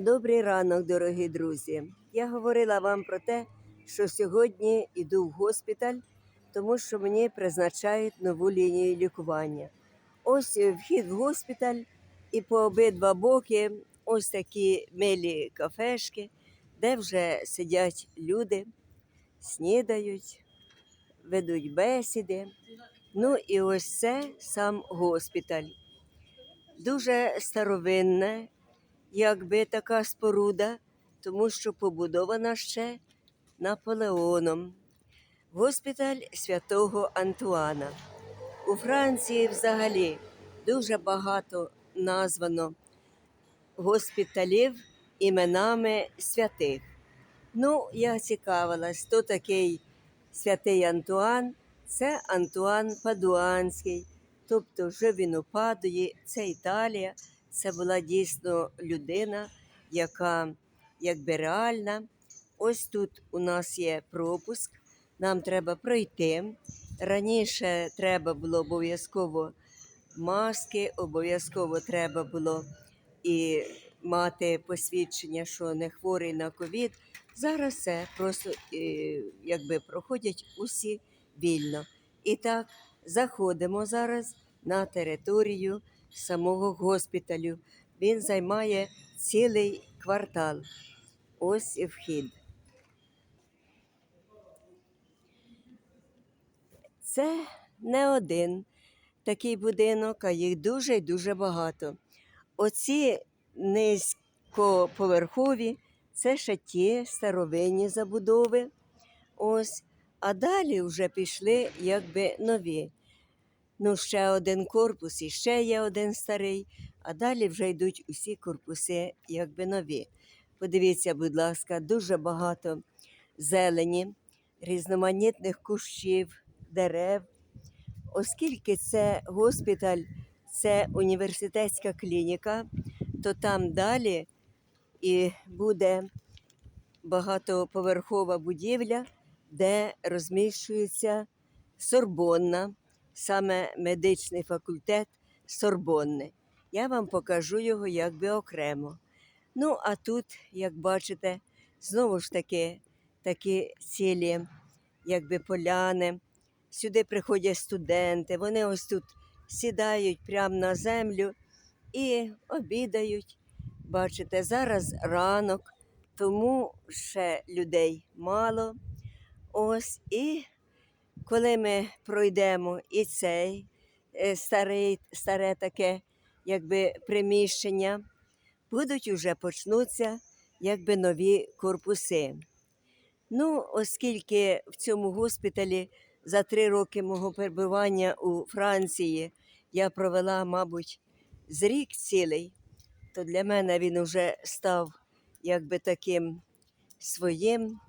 Добрий ранок, дорогі друзі. Я говорила вам про те, що сьогодні йду в госпіталь, тому що мені призначають нову лінію лікування. Ось е, вхід в госпіталь, і по обидва боки ось такі милі кафешки, де вже сидять люди, снідають, ведуть бесіди. Ну і ось це сам госпіталь. Дуже старовинне, якби така споруда, тому що побудована ще Наполеоном. Госпіталь святого Антуана. У Франції взагалі дуже багато названо госпіталів іменами святих. Ну, я цікавилась, хто такий святий Антуан. Це Антуан Падуанський, тобто жив він у Падуї, це Італія. Це була дійсно людина, яка якби реальна. Ось тут у нас є пропуск, нам треба пройти. Раніше треба було обов'язково маски, обов'язково треба було і мати посвідчення, що не хворий на ковід. Зараз це просто е, якби проходять усі вільно. І так, заходимо зараз на територію самого госпіталю. Він займає цілий квартал. Ось і вхід. Це не один такий будинок, а їх дуже і дуже багато. Оці низькоповерхові це ще ті старовинні забудови. Ось, а далі вже пішли якби нові. Ну, ще один корпус і ще є один старий, а далі вже йдуть усі корпуси, якби нові. Подивіться, будь ласка, дуже багато зелені, різноманітних кущів, дерев. Оскільки це госпіталь, це університетська клініка, то там далі і буде багатоповерхова будівля, де розміщується Сорбонна, саме медичний факультет Сорбонни. Я вам покажу його якби окремо. Ну, а тут, як бачите, знову ж таки такі цілі, якби поляни. Сюди приходять студенти, вони ось тут сідають прямо на землю і обідають. Бачите, зараз ранок, тому ще людей мало. Ось і коли ми пройдемо і цей е, старий, старе таке якби приміщення, будуть уже почнуться якби нові корпуси. Ну, оскільки в цьому госпіталі за три роки мого перебування у Франції я провела, мабуть, з рік цілий, то для мене він уже став якби таким своїм.